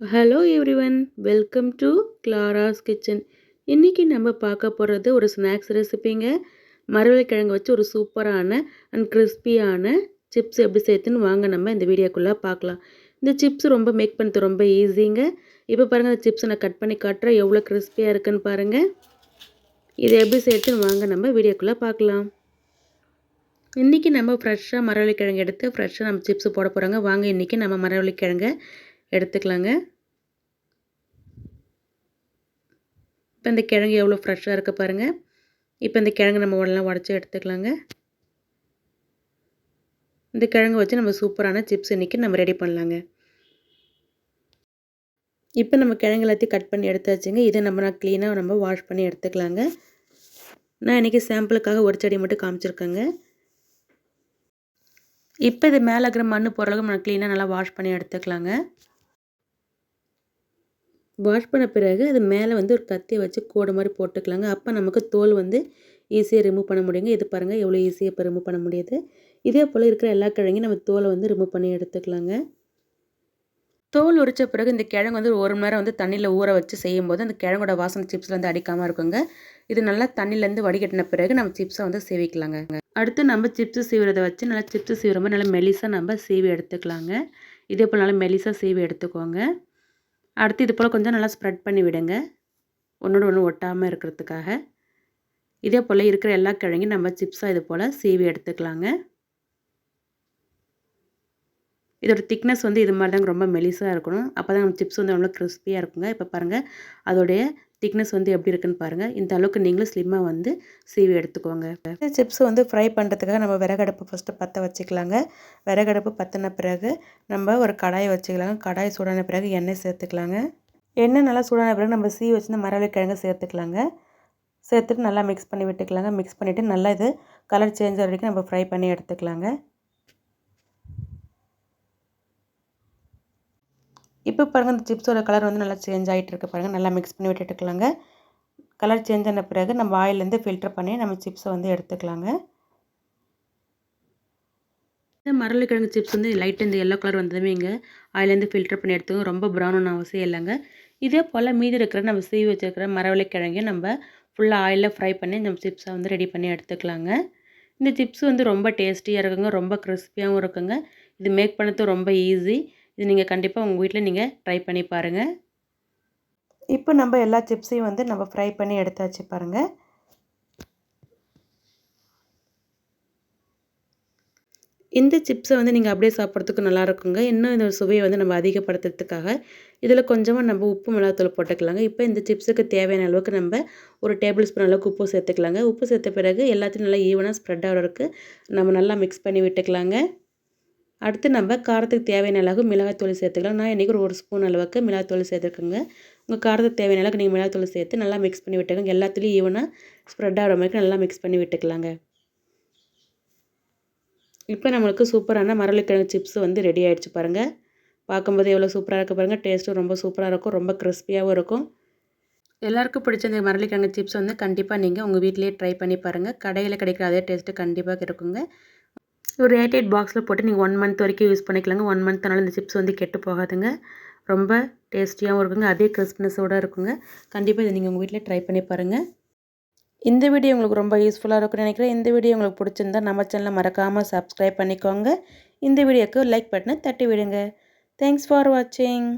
Hello everyone welcome to Clara's kitchen இன்றைக்கி நம்ம பார்க்க போகிறது ஒரு ஸ்நாக்ஸ் ரெசிபிங்க மரவள்ளிக்கிழங்கு வச்சு ஒரு சூப்பரான அண்ட் கிறிஸ்பியான சிப்ஸ் எப்படி சேர்த்துன்னு வாங்க நம்ம இந்த வீடியோக்குள்ளே பார்க்கலாம். இந்த சிப்ஸ் ரொம்ப மேக் பண்ணுறது ரொம்ப ஈஸிங்க இப்போ பாருங்கள் அந்த சிப்ஸை நான் கட் பண்ணி காட்டுறேன். எவ்வளோ கிறிஸ்பியாக இருக்குன்னு பாருங்கள் இதை எப்படி சேர்த்துன்னு வாங்க நம்ம வீடியோக்குள்ளே பார்க்கலாம். இன்றைக்கி நம்ம ஃப்ரெஷ்ஷாக மரவள்ளிக்கிழங்கு எடுத்து ஃப்ரெஷ்ஷாக நம்ம சிப்ஸ் போட போகிறாங்க வாங்க இன்றைக்கி நம்ம மரவள்ளிக்கிழங்கை எடுத்துக்கலாங்க. இப்போ இந்த கிழங்கு எவ்வளோ ஃப்ரெஷ்ஷாக இருக்குது பாருங்கள் இப்போ இந்த கிழங்கு நம்ம உடனே உடச்சி எடுத்துக்கலாங்க. இந்த கிழங்கு வச்சு நம்ம சூப்பரான சிப்ஸ் இன்றைக்கி நம்ம ரெடி பண்ணலாங்க. இப்போ நம்ம கிழங்கு எல்லாத்தையும் கட் பண்ணி எடுத்தாச்சுங்க. இதை நம்ம நான் க்ளீனாக நம்ம வாஷ் பண்ணி எடுத்துக்கலாங்க. நான் இன்றைக்கி சாம்பிளுக்காக ஒரு செடி மட்டும் காமிச்சிருக்கேங்க. இப்போ இது மேலே இருக்கிற மண் போகிறளவுக்கு நம்ம க்ளீனாக நல்லா வாஷ் பண்ணி எடுத்துக்கலாங்க. வாஷ் பண்ண பிறகு அது மேலே வந்து ஒரு கத்தியை வச்சு கோடு மாதிரி போட்டுக்கலாங்க. அப்போ நமக்கு தோல் வந்து ஈஸியாக ரிமூவ் பண்ண முடியுங்க. இது பாருங்கள் எவ்வளோ ஈஸியாக இப்போ ரிமூவ் பண்ண முடியுது. இதே போல் இருக்கிற எல்லா கிழங்கையும் நம்ம தோலை வந்து ரிமூவ் பண்ணி எடுத்துக்கலாங்க. தோல் உரித்த பிறகு இந்த கிழங்கு வந்து ஒரு மணி நேரம் வந்து தண்ணியில் ஊற வச்சு செய்யும்போது அந்த கிழங்கோட வாசனை சிப்ஸில் வந்து அடிக்காமல் இருக்குங்க. இது நல்லா தண்ணியிலேருந்து வடிகட்டின பிறகு நம்ம சிப்ஸை வந்து சீவிக்கலாங்க. அடுத்து நம்ம சிப்ஸு சீவுறதை வச்சு நல்லா சிப்ஸு சீவுற மாதிரி நல்லா மெலிசாக நம்ம சீவி எடுத்துக்கலாங்க. இதே போல் நல்லா மெலிசாக சீவி எடுத்துக்கோங்க. அடுத்து இது போல் கொஞ்சம் நல்லா ஸ்ப்ரெட் பண்ணி விடுங்க. ஒன்றோட ஒன்று ஒட்டாமல் இருக்கிறதுக்காக. இதே போல் இருக்கிற எல்லா கிழங்கையும் நம்ம சிப்ஸாக இது போல் சீவி எடுத்துக்கலாங்க. இதோட திக்னஸ் வந்து இது மாதிரி தாங்க ரொம்ப மெலிசாக இருக்கணும். அப்போ தான் நம்ம சிப்ஸ் வந்து ரொம்ப கிறிஸ்பியாக இருக்குங்க. இப்போ பாருங்கள் அதோடைய திக்னஸ் வந்து எப்படி இருக்குன்னு பாருங்கள் இந்த அளவுக்கு நீங்களும் ஸ்லிம்மாக வந்து சீவி எடுத்துக்கோங்க. சிப்ஸ் வந்து ஃப்ரை பண்ணுறதுக்காக நம்ம விறகடுப்பு ஃபஸ்ட்டு பற்ற வச்சுக்கலாங்க. விறகடுப்பு பற்றின பிறகு நம்ம ஒரு கடாயை வச்சுக்கலாங்க. கடாய் சூடான பிறகு எண்ணெய் சேர்த்துக்கலாங்க. எண்ணெய் நல்லா சூடான பிறகு நம்ம சீ வச்சு மரவள்ளி கிழங்கு சேர்த்துக்கலாங்க. சேர்த்துட்டு நல்லா மிக்ஸ் பண்ணி விட்டுக்கலாங்க. மிக்ஸ் பண்ணிவிட்டு நல்லா இது கலர் சேஞ்ச் வரைக்கும் நம்ம ஃப்ரை பண்ணி எடுத்துக்கலாங்க. இப்போ பாருங்கள் இந்த சிப்ஸோட கலர் வந்து நல்லா சேஞ்ச் ஆகிட்டு இருக்கு பாருங்கள் நல்லா மிக்ஸ் பண்ணி விட்டுட்டுக்கலாங்க. கலர் சேஞ்ச் ஆன பிறகு நம்ம ஆயிலேருந்து ஃபில்டர் பண்ணி நம்ம சிப்ஸை வந்து எடுத்துக்கலாங்க. இந்த மரளிக்கிழங்கு சிப்ஸ் வந்து லைட் இந்த எல்லோ கலர் வந்ததுமே இங்கே ஆயிலேருந்து ஃபில்டர் பண்ணி எடுத்துக்கோங்க ரொம்ப ப்ரௌன் அவசியம் இல்லைங்க. இதே போல் மீதி இருக்கிற நம்ம சீவி வச்சுருக்கிற மரவள்ளிக்கிழங்கையும் நம்ம ஃபுல்லாக ஆயிலில் ஃப்ரை பண்ணி நம்ம சிப்ஸை வந்து ரெடி பண்ணி எடுத்துக்கலாங்க. இந்த சிப்ஸ் வந்து ரொம்ப டேஸ்டியாக இருக்குங்க ரொம்ப கிறிஸ்பியாகவும் இருக்குங்க. இது மேக் பண்ணது ரொம்ப ஈஸி இது நீங்கள் கண்டிப்பாக உங்கள் வீட்டில் நீங்கள் ட்ரை பண்ணி பாருங்கள் இப்போ நம்ம எல்லா சிப்ஸையும் வந்து நம்ம ஃப்ரை பண்ணி எடுத்தாச்சு பாருங்கள் இந்த சிப்ஸை வந்து நீங்கள் அப்படியே சாப்பிட்றதுக்கு நல்லா இருக்குங்க. இன்னும் இந்த சுவையை வந்து நம்ம அதிகப்படுத்துறதுக்காக இதில் கொஞ்சமாக நம்ம உப்பு மிளகாத்தூள் போட்டுக்கலாங்க. இப்போ இந்த சிப்ஸுக்கு தேவையான அளவுக்கு நம்ம ஒரு டேபிள் ஸ்பூன் அளவுக்கு உப்பு சேர்த்துக்கலாங்க. உப்பு சேர்த்த பிறகு எல்லாத்தையும் நல்லா ஈவனாக ஸ்ப்ரெட் ஆகிறதுக்கு நம்ம நல்லா மிக்ஸ் பண்ணி விட்டுக்கலாங்க. அடுத்து நம்ம காரத்துக்கு தேவையான அளவு மிளகாய்த்தூள் சேர்த்துக்கலாம். நான் இன்றைக்கி ஒரு ஸ்பூன் அளவுக்கு மிளகாய்த்தூள் சேர்த்துருக்கோங்க. உங்கள் காரத்துக்கு தேவையான அளவுக்கு நீங்கள் மிளகாய்த்தூள் சேர்த்து நல்லா மிக்ஸ் பண்ணி விட்டுக்கோங்க. எல்லாத்துலேயும் ஈவனாக ஸ்ப்ரெட் ஆகிற மாதிரி நல்லா மிக்ஸ் பண்ணி விட்டுக்கலாங்க. இப்போ நம்மளுக்கு சூப்பரான மரளிக்கிழங்கு சிப்ஸ் வந்து ரெடி ஆகிடுச்சு பாருங்கள் பார்க்கும்போது எவ்வளோ சூப்பராக இருக்க பாருங்கள் டேஸ்ட்டும் ரொம்ப சூப்பராக இருக்கும். ரொம்ப கிறிஸ்பியாகவும் இருக்கும். எல்லாருக்கும் பிடிச்ச இந்த மரளிக்கிழங்கு சிப்ஸ் வந்து கண்டிப்பாக நீங்கள் உங்கள் வீட்டிலேயே ட்ரை பண்ணி பாருங்கள் கடையில் கிடைக்கிற அதே டேஸ்ட்டு கண்டிப்பாக இருக்குங்க. ஒரு எயிட் எயிட் பாக்ஸில் போட்டு நீங்கள் ஒன் மந்த் வரைக்கும் யூஸ் பண்ணிக்கலாங்க. ஒன் மந்த்னால இந்த சிப்ஸ் வந்து கெட்டு போகாதுங்க. ரொம்ப டேஸ்டியாகவும் இருக்குங்க. அதே கிறிஸ்ப்னஸோடு இருக்குங்க. கண்டிப்பாக இதை நீங்கள் உங்கள் வீட்டில் ட்ரை பண்ணி பாருங்கள் இந்த வீடியோ உங்களுக்கு ரொம்ப யூஸ்ஃபுல்லாக இருக்கும்னு நினைக்கிறேன். இந்த வீடியோ உங்களுக்கு பிடிச்சிருந்தா நம்ம சேனலை மறக்காமல் சப்ஸ்கிரைப் பண்ணிக்கோங்க. இந்த வீடியோக்கு லைக் பட்டனை தட்டி விடுங்க. தேங்க்ஸ் ஃபார் வாட்சிங்